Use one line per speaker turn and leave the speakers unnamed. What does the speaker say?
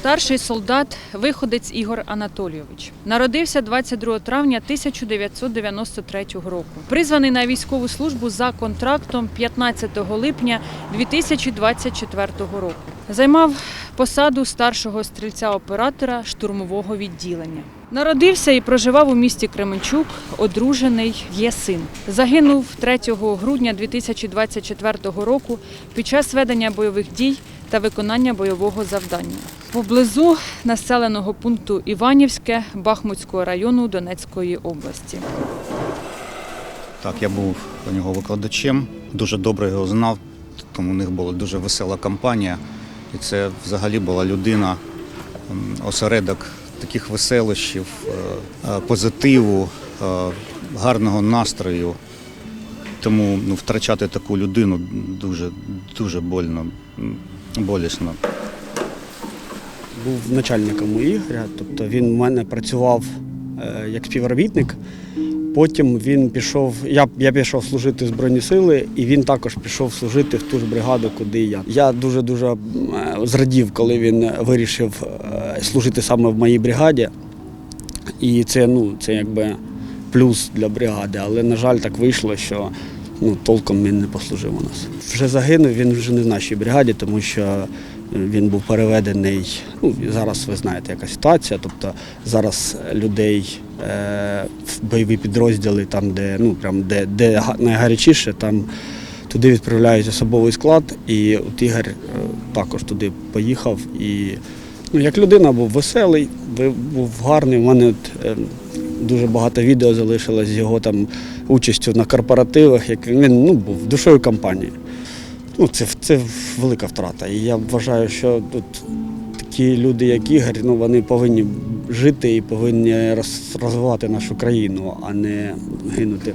Старший солдат, виходець Ігор Анатолійович. Народився 22 травня 1993 року. Призваний на військову службу за контрактом 15 липня 2024 року. Займав посаду старшого стрільця-оператора штурмового відділення. Народився і проживав у місті Кременчук, одружений, є син. Загинув 3 грудня 2024 року під час ведення бойових дій та виконання бойового завдання поблизу населеного пункту Іванівське Бахмутського району Донецької області.
Так, я був у нього викладачем, дуже добре його знав, тому у них була дуже весела компанія. І це взагалі була людина, осередок таких веселощів, е, е, позитиву, е, гарного настрою. Тому ну, втрачати таку людину дуже, дуже больно, болісно.
був начальником у Ігоря, тобто він в мене працював е, як співробітник. Потім він пішов, я, я пішов служити в Збройні сили, і він також пішов служити в ту ж бригаду, куди я. Я дуже-дуже е, зрадів, коли він вирішив е, служити саме в моїй бригаді. І це, ну, це якби плюс для бригади. Але, на жаль, так вийшло, що ну, толком він не послужив у нас. Вже загинув, він вже не в нашій бригаді, тому що він був переведений. Ну, зараз ви знаєте, яка ситуація. Тобто зараз людей е, в бойові підрозділи, там, де, ну, прям, де, де найгарячіше, там туди відправляють особовий склад. І от Ігор е, також туди поїхав. І ну, як людина був веселий, був гарний. У мене от, е, дуже багато відео залишилось з його там участю на корпоративах, як він ну, був душою компанії. Ну, це, це велика втрата. І я вважаю, що тут такі люди, як Ігор, ну, вони повинні жити і повинні роз- розвивати нашу країну, а не гинути.